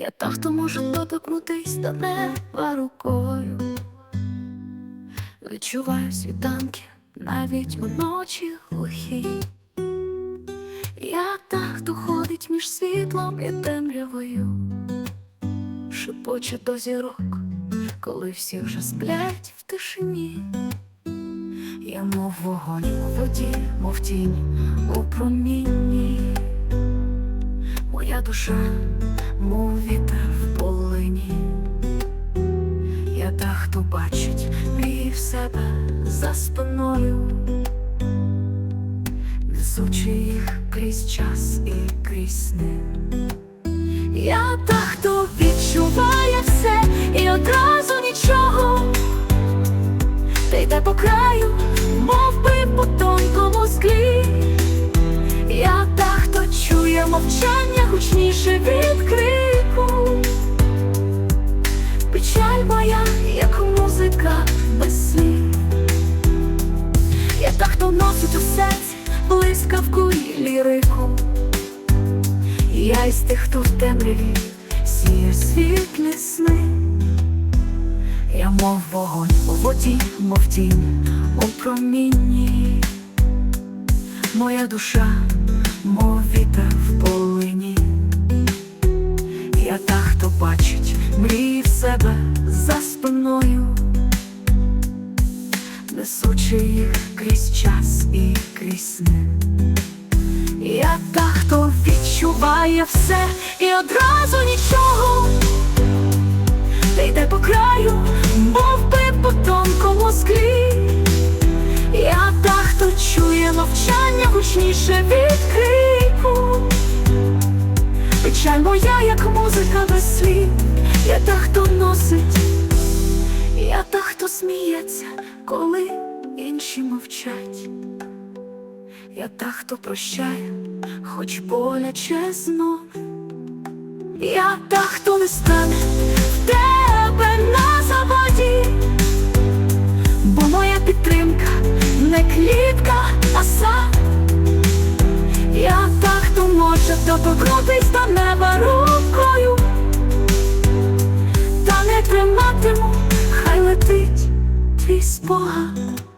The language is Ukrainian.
Я та, хто може доторкнутись до неба рукою. Відчуваю світанки навіть уночі глухі. Я та, хто ходить між світлом і темрявою, шепоче до зірок, коли всі вже сплять в тишині. Я мов вогонь у воді, мов тінь у промінні. Моя душа, себе за спиною, несучи їх крізь час і крізь сни. Я та, хто відчуває все і одразу нічого, та йде по краю, мов би по тонкому склі. Я та, хто чує мовчання гучніше від блискавку і лірику. Я із тих, хто в темряві сіє світлі сни. Я мов вогонь у воді, мов тінь у промінні. Моя душа, мов вітер в полині. Я та, хто бачить мрії в себе за спиною, несучи крізь час і крізь сни. Я та, хто відчуває все і одразу нічого, та йде по краю, мов би по тонкому склі. Я та, хто чує мовчання гучніше від крику. Печаль моя, як музика без слів. Я та, хто носить, хто сміється, коли інші мовчать. Я та, хто прощає, хоч боляче знов. Я та, хто не стане в тебе на заводі, бо моя підтримка не клітка, а сад. Я та, хто може доторкнутись до неба 我